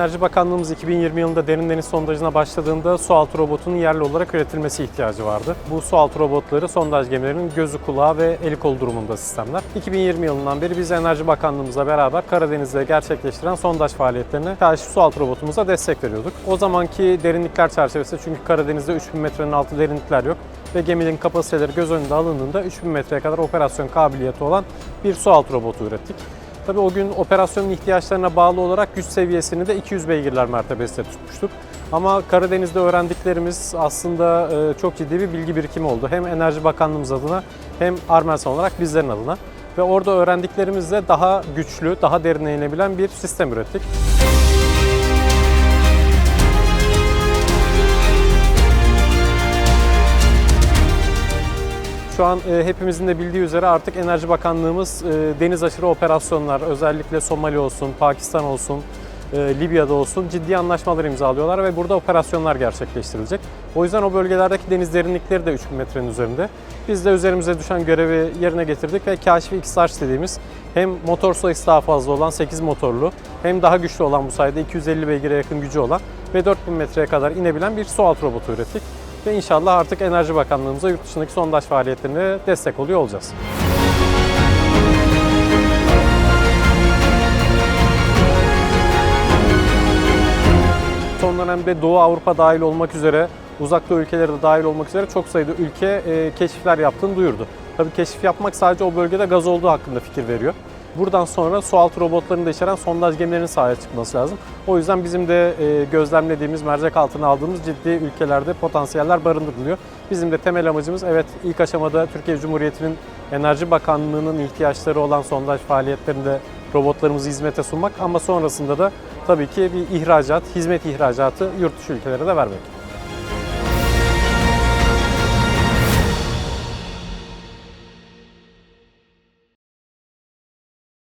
Enerji Bakanlığımız 2020 yılında derin deniz sondajına başladığında su altı robotunun yerli olarak üretilmesi ihtiyacı vardı. Bu su altı robotları sondaj gemilerinin gözü, kulağı ve eli kolu durumunda sistemler. 2020 yılından beri biz Enerji Bakanlığımızla beraber Karadeniz'de gerçekleştiren sondaj faaliyetlerine karşı su altı robotumuza destek veriyorduk. O zamanki derinlikler çerçevesinde çünkü Karadeniz'de 3000 metrenin altı derinlikler yok ve geminin kapasiteleri göz önünde alındığında 3000 metreye kadar operasyon kabiliyeti olan bir su altı robotu ürettik. Tabii o gün operasyonun ihtiyaçlarına bağlı olarak güç seviyesini de 200 beygirler mertebesinde tutmuştuk. Ama Karadeniz'de öğrendiklerimiz aslında e, çok ciddi bir bilgi birikimi oldu. Hem Enerji Bakanlığımız adına hem Armelsan olarak bizlerin adına. Ve orada öğrendiklerimizle daha güçlü, daha derine inebilen bir sistem ürettik. Şu an e, hepimizin de bildiği üzere artık Enerji Bakanlığımız e, deniz aşırı operasyonlar, özellikle Somali olsun, Pakistan olsun, e, Libya'da olsun ciddi anlaşmalar imzalıyorlar ve burada operasyonlar gerçekleştirilecek. O yüzden o bölgelerdeki deniz derinlikleri de 3000 metrenin üzerinde. Biz de üzerimize düşen görevi yerine getirdik ve Kaşfi X-Large dediğimiz hem motor sayısı daha fazla olan 8 motorlu hem daha güçlü olan bu sayede 250 beygire yakın gücü olan ve 4000 metreye kadar inebilen bir su altı robotu ürettik. Ve inşallah artık Enerji Bakanlığımıza yurt dışındaki sondaj faaliyetlerine destek oluyor olacağız. Son dönemde Doğu Avrupa dahil olmak üzere, uzak doğu ülkeleri de dahil olmak üzere çok sayıda ülke e, keşifler yaptığını duyurdu. Tabii keşif yapmak sadece o bölgede gaz olduğu hakkında fikir veriyor. Buradan sonra sualtı robotlarını da içeren sondaj gemilerinin sahaya çıkması lazım. O yüzden bizim de e, gözlemlediğimiz, mercek altına aldığımız ciddi ülkelerde potansiyeller barındırılıyor. Bizim de temel amacımız evet ilk aşamada Türkiye Cumhuriyeti'nin Enerji Bakanlığı'nın ihtiyaçları olan sondaj faaliyetlerinde robotlarımızı hizmete sunmak ama sonrasında da tabii ki bir ihracat, hizmet ihracatı yurt dışı ülkelere de vermek.